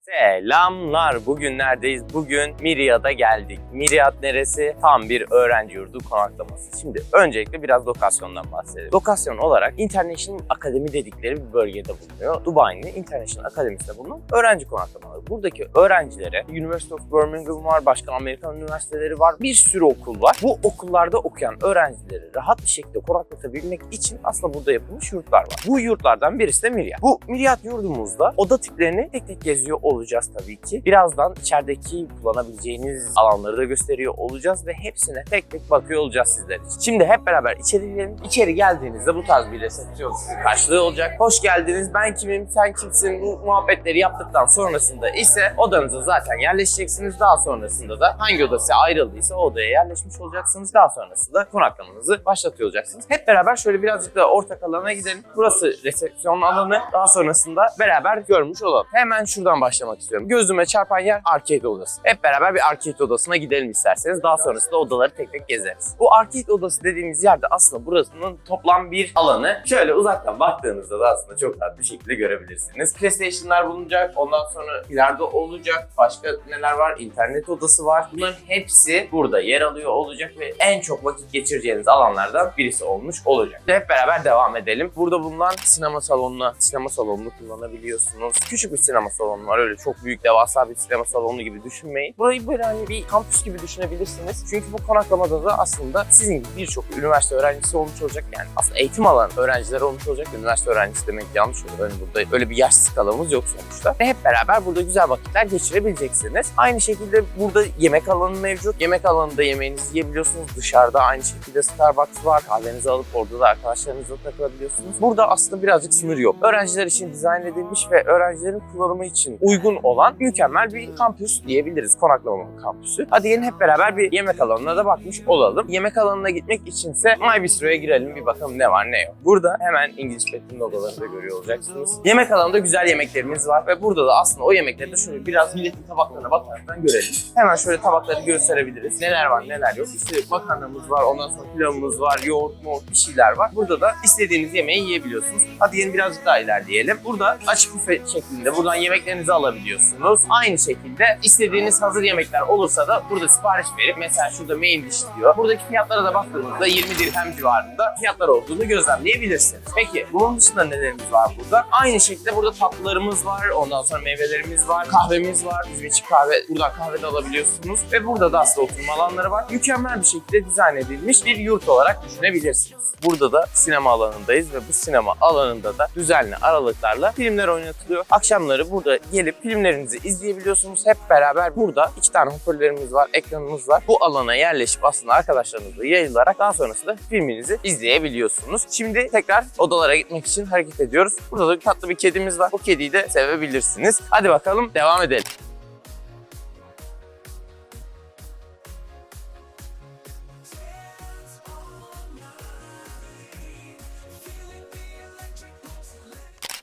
Selamlar. Bugün neredeyiz? Bugün Miryat'a geldik. Miryat neresi? Tam bir öğrenci yurdu konaklaması. Şimdi öncelikle biraz lokasyondan bahsedelim. Lokasyon olarak International Academy dedikleri bir bölgede bulunuyor. Dubai'nin International Akademisi'nde bulunan öğrenci konaklamaları. Buradaki öğrencilere University of Birmingham var, başka Amerikan üniversiteleri var. Bir sürü okul var. Bu okullarda okuyan öğrencileri rahat bir şekilde konaklatabilmek için aslında burada yapılmış yurtlar var. Bu yurtlardan birisi de Miryat. Bu Miryat yurdumuzda oda tiplerini tek tek geziyor olacağız tabii ki. Birazdan içerideki kullanabileceğiniz alanları da gösteriyor olacağız ve hepsine tek tek bakıyor olacağız sizler için. Şimdi hep beraber içeri girelim. İçeri geldiğinizde bu tarz bir resepsiyon sizi karşılığı olacak. Hoş geldiniz, ben kimim, sen kimsin bu muhabbetleri yaptıktan sonrasında ise odanıza zaten yerleşeceksiniz. Daha sonrasında da hangi odası ayrıldıysa o odaya yerleşmiş olacaksınız. Daha sonrasında konaklamanızı başlatıyor olacaksınız. Hep beraber şöyle birazcık da ortak alana gidelim. Burası resepsiyon alanı. Daha sonrasında beraber görmüş olalım. Hemen şuradan başlamak istiyorum. Gözüme çarpan yer arcade odası. Hep beraber bir arcade odasına gidelim isterseniz. Daha sonrasında odaları tek tek gezeriz. Bu arcade odası dediğimiz yerde aslında burasının toplam bir alanı. Şöyle uzaktan baktığınızda da aslında çok rahat bir şekilde görebilirsiniz. PlayStation'lar bulunacak. Ondan sonra ileride olacak. Başka neler var? İnternet odası var. Bunların hepsi burada yer alıyor olacak ve en çok vakit geçireceğiniz alanlardan birisi olmuş olacak. Hep beraber devam edelim. Burada bulunan sinema salonuna, sinema salonunu kullanabiliyorsunuz. Küçük bir sinema salonu var. Öyle çok büyük, devasa bir sinema salonu gibi düşünmeyin. Burayı böyle hani bir kampüs gibi düşünebilirsiniz. Çünkü bu konaklamada da aslında sizin gibi birçok üniversite öğrencisi olmuş olacak. Yani aslında eğitim alan öğrenciler olmuş olacak. Üniversite öğrencisi demek yanlış olur. Öyle burada öyle bir yaş skalamız yok sonuçta. Ve hep beraber burada güzel vakitler geçirebileceksiniz. Aynı şekilde burada yemek alanı mevcut. Yemek alanında yemeğinizi yiyebiliyorsunuz. Dışarıda aynı şekilde Starbucks var. Kahvenizi alıp orada da arkadaşlarınızla takılabiliyorsunuz. Burada aslında birazcık sınır yok. Öğrenciler için dizayn edilmiş ve öğrencilerin kullanımı için uygun olan mükemmel bir kampüs diyebiliriz. Konaklama kampüsü. Hadi gelin hep beraber bir yemek alanına da bakmış olalım. Yemek alanına gitmek içinse My Bistro'ya girelim bir bakalım ne var ne yok. Burada hemen İngiliz Pet'in logolarını da görüyor olacaksınız. Yemek alanında güzel yemeklerimiz var ve burada da aslında o yemekleri de şöyle biraz milletin tabaklarına bakaraktan görelim. Hemen şöyle tabakları gösterebiliriz. Neler var neler yok. İşte makarnamız var, ondan sonra pilavımız var, yoğurt, moğurt bir şeyler var. Burada da istediğiniz yemeği yiyebiliyorsunuz. Hadi gelin birazcık daha ilerleyelim. Burada açık büfe şeklinde buradan yemeklerinizi alabiliyorsunuz. Aynı şekilde istediğiniz hazır yemekler olursa da burada sipariş verip mesela şurada main dish diyor. Buradaki fiyatlara da baktığınızda 20 dirhem civarında fiyatlar olduğunu gözlemleyebilirsiniz. Peki bunun dışında nelerimiz var burada? Aynı şekilde burada tatlılarımız var. Ondan sonra meyvelerimiz var. Kahvemiz var. Bizim için kahve, buradan kahve de alabiliyorsunuz. Ve burada da aslında oturma alanları var. Mükemmel bir şekilde dizayn edilmiş bir yurt olarak düşünebilirsiniz. Burada da sinema alanındayız ve bu sinema alanında da düzenli aralıklarla filmler oynatılıyor. Akşamları burada gelip filmlerinizi izleyebiliyorsunuz. Hep beraber burada iki tane hoparlörlerimiz var, ekranımız var. Bu alana yerleşip aslında arkadaşlarınızla yayılarak daha sonrasında filminizi izleyebiliyorsunuz. Şimdi tekrar odalara gitmek için hareket ediyoruz. Burada da tatlı bir kedimiz var. Bu kediyi de sevebilirsiniz. Hadi bakalım devam edelim.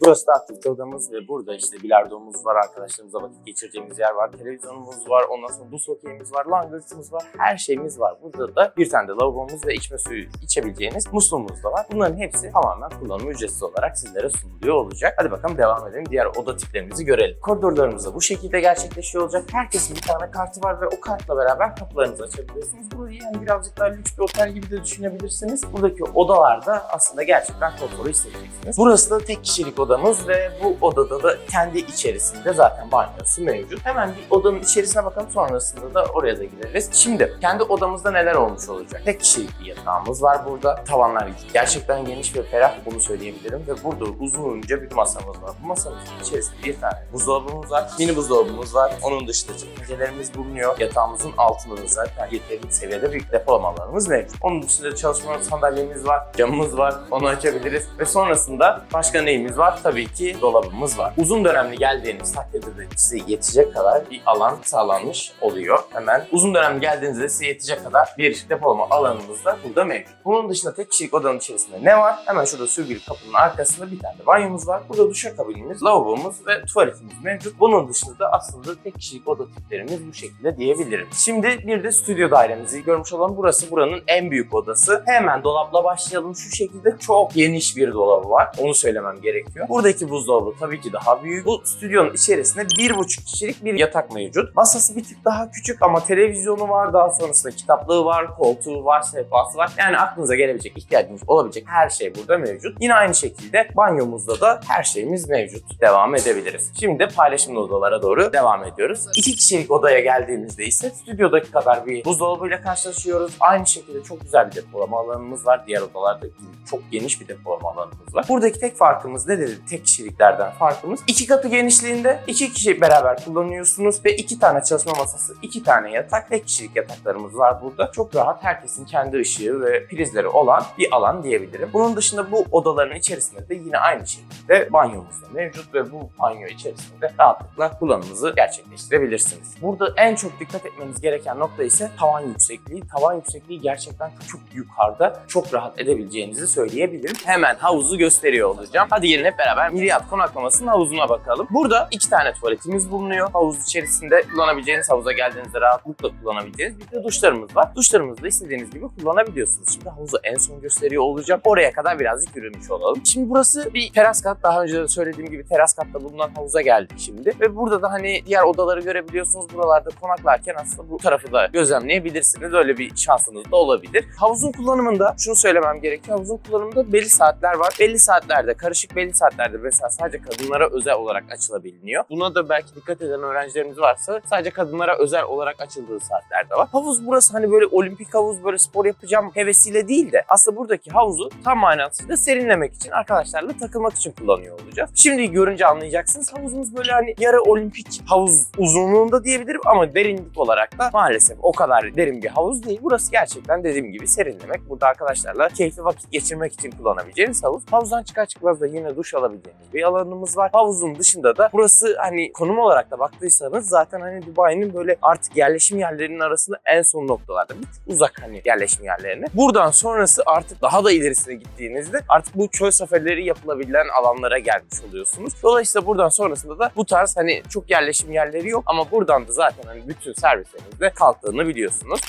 Burası da odamız ve burada işte bilardomuz var, arkadaşlarımızla vakit geçireceğimiz yer var, televizyonumuz var, ondan sonra buz hokeyimiz var, langırtımız var, her şeyimiz var. Burada da bir tane de lavabomuz ve içme suyu içebileceğiniz musluğumuz da var. Bunların hepsi tamamen kullanımı ücretsiz olarak sizlere sunuluyor olacak. Hadi bakalım devam edelim. Diğer oda tiplerimizi görelim. Koridorlarımız da bu şekilde gerçekleşiyor olacak. Herkesin bir tane kartı var ve o kartla beraber kapılarınızı açabiliyorsunuz. Burayı yani birazcık daha lüks bir otel gibi de düşünebilirsiniz. Buradaki odalarda aslında gerçekten konforu hissedeceksiniz. Burası da tek kişilik odamız ve bu odada da kendi içerisinde zaten banyosu mevcut. Hemen bir odanın içerisine bakalım sonrasında da oraya da gireriz. Şimdi kendi odamızda neler olmuş olacak? Tek kişilik bir yatağımız var burada. Tavanlar gerçekten geniş ve ferah bunu söyleyebilirim ve burada uzunca bir masamız var. Bu masamızın içerisinde bir tane buzdolabımız var. Mini buzdolabımız var. Onun dışında çekmecelerimiz bulunuyor. Yatağımızın altında da zaten yeterli seviyede bir depolama alanımız mevcut. Onun dışında çalışma sandalyemiz var. Camımız var. Onu açabiliriz. Ve sonrasında başka neyimiz var? Tabii ki dolabımız var. Uzun dönemli geldiğiniz takdirde de size yetecek kadar bir alan sağlanmış oluyor. Hemen uzun dönemli geldiğinizde size yetecek kadar bir depolama alanımız da burada mevcut. Bunun dışında tek kişilik odanın içerisinde ne var? Hemen şurada sürgülü kapının arkasında bir tane banyomuz var. Burada duşakabinimiz, lavabomuz ve tuvaletimiz mevcut. Bunun dışında da aslında tek kişilik oda tiplerimiz bu şekilde diyebilirim. Şimdi bir de stüdyo dairemizi görmüş olan burası buranın en büyük odası. Hemen dolapla başlayalım. Şu şekilde çok geniş bir dolabı var. Onu söylemem gerekiyor. Buradaki buzdolabı tabii ki daha büyük. Bu stüdyonun içerisinde 1,5 kişilik bir yatak mevcut. Masası bir tık daha küçük ama televizyonu var. Daha sonrasında kitaplığı var, koltuğu var, sehpası var. Yani aklınıza gelebilecek, ihtiyacınız olabilecek her şey burada mevcut. Yine aynı şekilde banyomuzda da her şeyimiz mevcut. Devam edebiliriz. Şimdi de paylaşımlı odalara doğru devam ediyoruz. İki kişilik odaya geldiğimizde ise stüdyodaki kadar bir buzdolabıyla karşılaşıyoruz. Aynı şekilde çok güzel bir depolama alanımız var. Diğer odalarda çok geniş bir depolama alanımız var. Buradaki tek farkımız ne dedi? Tek kişiliklerden farkımız. iki katı genişliğinde iki kişi beraber kullanıyorsunuz ve iki tane çalışma masası, iki tane yatak, tek kişilik yataklarımız var burada. Çok rahat herkesin kendi ışığı ve prizleri olan bir alan diyebilirim. Bunun dışında bu odaların içerisinde de yine aynı şekilde banyomuz da mevcut ve bu banyo içerisinde rahatlıkla kullanımınızı gerçekleştirebilirsiniz. Burada en çok dikkat etmeniz gereken nokta ise tavan yüksekliği. Tavan yüksekliği gerçekten çok yukarıda. Çok rahat edebileceğinizi söyleyebilirim. Hemen havuzu gösteriyor olacağım. Hadi gelin hep beraber Miriat konaklamasının havuzuna bakalım. Burada iki tane tuvaletimiz bulunuyor. Havuz içerisinde kullanabileceğiniz, havuza geldiğinizde rahatlıkla kullanabileceğiniz bir de duşlarımız var. Duşlarımızı da istediğiniz gibi kullanabiliyorsunuz. Şimdi havuzu en son gösteriyor olacağım. Oraya kadar birazcık yürümüş olalım. Şimdi burası bir teras kat. Daha önce de söylediğim gibi teras katta bulunan havuza geldik şimdi. Ve burada da hani diğer odaları görebiliyorsunuz. Buralarda konaklarken aslında bu tarafı da gözlemleyebilirsiniz. Öyle bir şansınız da olabilir. Havuzun kullanımında şunu söylemem gerekiyor. Havuzun kullanımında belli saatler var. Belli saatlerde, karışık belli saatlerde mesela sadece kadınlara özel olarak açılabiliyor. Buna da belki dikkat eden öğrencilerimiz varsa sadece kadınlara özel olarak açıldığı saatlerde var. Havuz burası hani böyle olimpik havuz böyle spor yapacağım hevesiyle değil de aslında buradaki havuzu tam manasıyla serinlemek için arkadaşlarla takılmak için kullanıyor olacağız. Şimdi görünce anlayacaksınız havuzumuz böyle hani yarı olimpik havuz uzunluğunda diyebilirim ama derinlik olarak da maalesef o kadar derin bir havuz değil. Burası gerçekten dediğim gibi serinlemek. Burada arkadaşlarla keyifli vakit geçirmek için kullanabileceğiniz havuz. Havuzdan çıkar çıkmaz da yine duş alabileceğiniz bir alanımız var. Havuzun dışında da burası hani konum olarak da baktıysanız zaten hani Dubai'nin böyle artık yerleşim yerlerinin arasında en son noktalarda. Bir uzak hani yerleşim yerlerine. Buradan sonrası artık daha da ilerisine gittiğinizde artık bu çöl seferleri yapılabilen alanlara gelmiş oluyorsunuz. Dolayısıyla buradan sonrasında da bu tarz hani çok yerleşim yerleri yok ama buradan da zaten hani bütün servislerinizde kalktığını biliyorsunuz.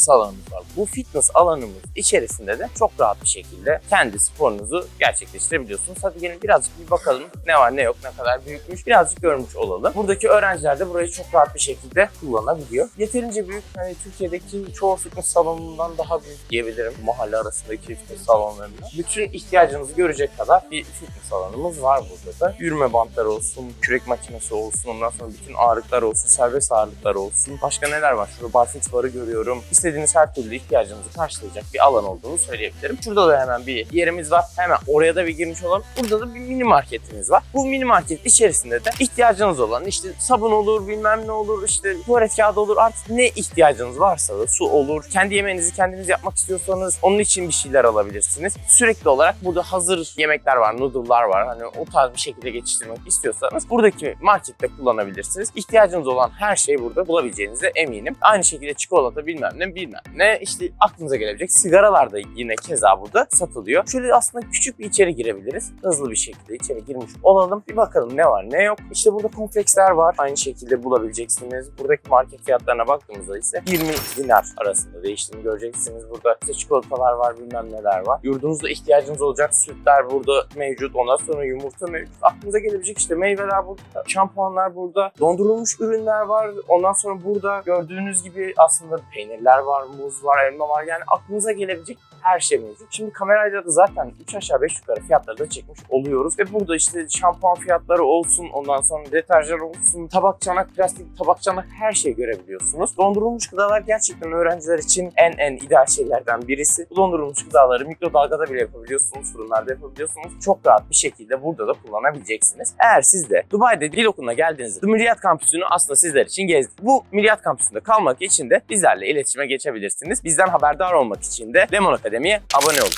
Fitness alanımız var. Bu fitness alanımız içerisinde de çok rahat bir şekilde kendi sporunuzu gerçekleştirebiliyorsunuz. Hadi gelin birazcık bir bakalım ne var ne yok, ne kadar büyükmüş birazcık görmüş olalım. Buradaki öğrenciler de burayı çok rahat bir şekilde kullanabiliyor. Yeterince büyük, hani Türkiye'deki çoğu fitness salonundan daha büyük diyebilirim mahalle arasındaki fitness salonlarında. Bütün ihtiyacınızı görecek kadar bir fitness alanımız var burada da. Yürüme bantları olsun, kürek makinesi olsun, ondan sonra bütün ağırlıklar olsun, serbest ağırlıklar olsun. Başka neler var? Şurada barfix barı görüyorum istediğiniz her türlü ihtiyacınızı karşılayacak bir alan olduğunu söyleyebilirim. Şurada da hemen bir yerimiz var. Hemen oraya da bir girmiş olalım. Burada da bir mini marketimiz var. Bu mini market içerisinde de ihtiyacınız olan işte sabun olur, bilmem ne olur, işte tuvalet kağıdı olur. Artık ne ihtiyacınız varsa da su olur. Kendi yemeğinizi kendiniz yapmak istiyorsanız onun için bir şeyler alabilirsiniz. Sürekli olarak burada hazır yemekler var, noodle'lar var. Hani o tarz bir şekilde geçiştirmek istiyorsanız buradaki markette kullanabilirsiniz. İhtiyacınız olan her şeyi burada bulabileceğinize eminim. Aynı şekilde çikolata bilmem ne bilmem ne işte aklınıza gelebilecek sigaralar da yine keza burada satılıyor. Şöyle aslında küçük bir içeri girebiliriz. Hızlı bir şekilde içeri girmiş olalım. Bir bakalım ne var ne yok. İşte burada kompleksler var. Aynı şekilde bulabileceksiniz. Buradaki market fiyatlarına baktığımızda ise 20 dinar arasında değiştiğini göreceksiniz. Burada işte çikolatalar var bilmem neler var. Yurdunuzda ihtiyacınız olacak sütler burada mevcut. Ondan sonra yumurta mevcut. Aklınıza gelebilecek işte meyveler burada. Şampuanlar burada. Dondurulmuş ürünler var. Ondan sonra burada gördüğünüz gibi aslında peynirler var, muz var, elma var. Yani aklınıza gelebilecek her şey mevcut. Şimdi kamerayla da zaten 3 aşağı 5 yukarı fiyatları da çekmiş oluyoruz. Ve burada işte şampuan fiyatları olsun, ondan sonra deterjan olsun, tabak çanak, plastik tabak çanak her şeyi görebiliyorsunuz. Dondurulmuş gıdalar gerçekten öğrenciler için en en ideal şeylerden birisi. Bu dondurulmuş gıdaları mikrodalgada bile yapabiliyorsunuz, fırınlarda yapabiliyorsunuz. Çok rahat bir şekilde burada da kullanabileceksiniz. Eğer siz de Dubai'de dil okuluna geldiğinizde The Milliyat Kampüsü'nü aslında sizler için gezdik. Bu Milliyat Kampüsü'nde kalmak için de bizlerle iletişime geçebilirsiniz. Bizden haberdar olmak için de Lemon Akademi'ye abone olun.